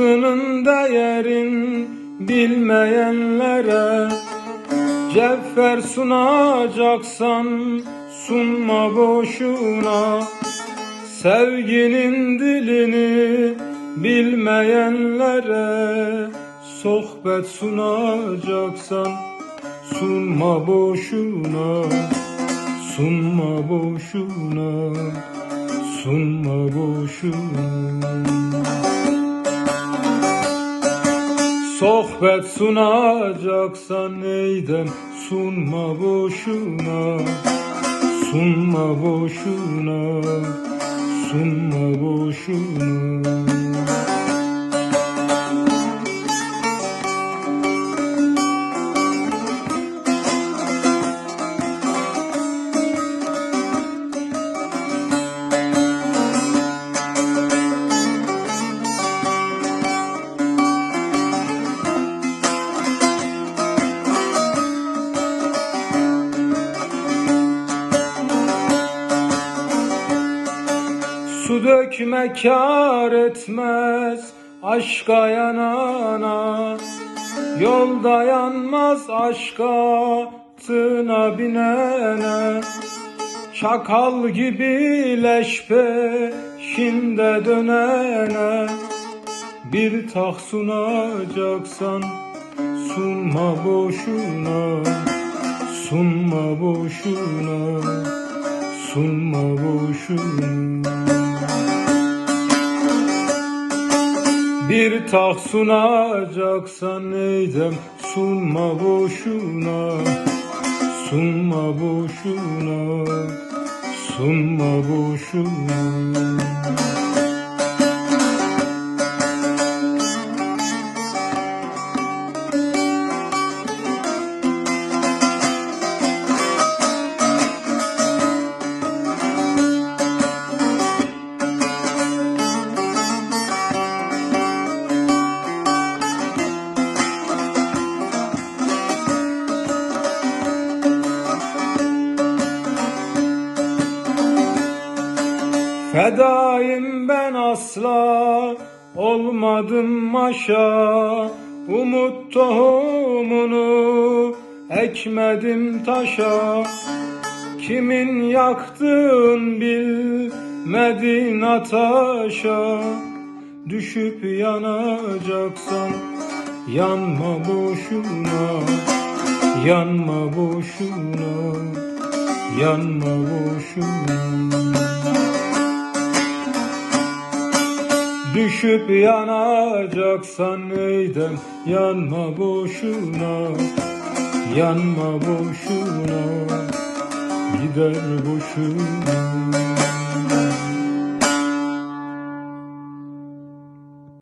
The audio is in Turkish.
Altının değerin bilmeyenlere? Cevher sunacaksan sunma boşuna. Sevginin dilini bilmeyenlere Sohbet sunacaksan sunma boşuna. Sunma boşuna Sunma boşuna Sohbet sunacaksan neydem sunma boşuna. Sunma boşuna. Sunma Su dökme kar etmez aşka yanana. Yolda yanmaz aşka tına binene. Çakal gibi leş peşinde dönene. Bir tak sunacaksan sunma boşuna. Sunma boşuna Sunma boşuna Bir tak sunacaksan neydem? Sunma boşuna Sunma boşuna Sunma boşuna Fedayım ben asla olmadım maşa. Umut tohumunu ekmedim taşa. Kimin yaktın bilmedin ataşa. Düşüp yanacaksan yanma boşuna. Yanma boşuna Yanma boşuna Düşüp yanacaksan neydem yanma boşuna Yanma boşuna. Gider boşuna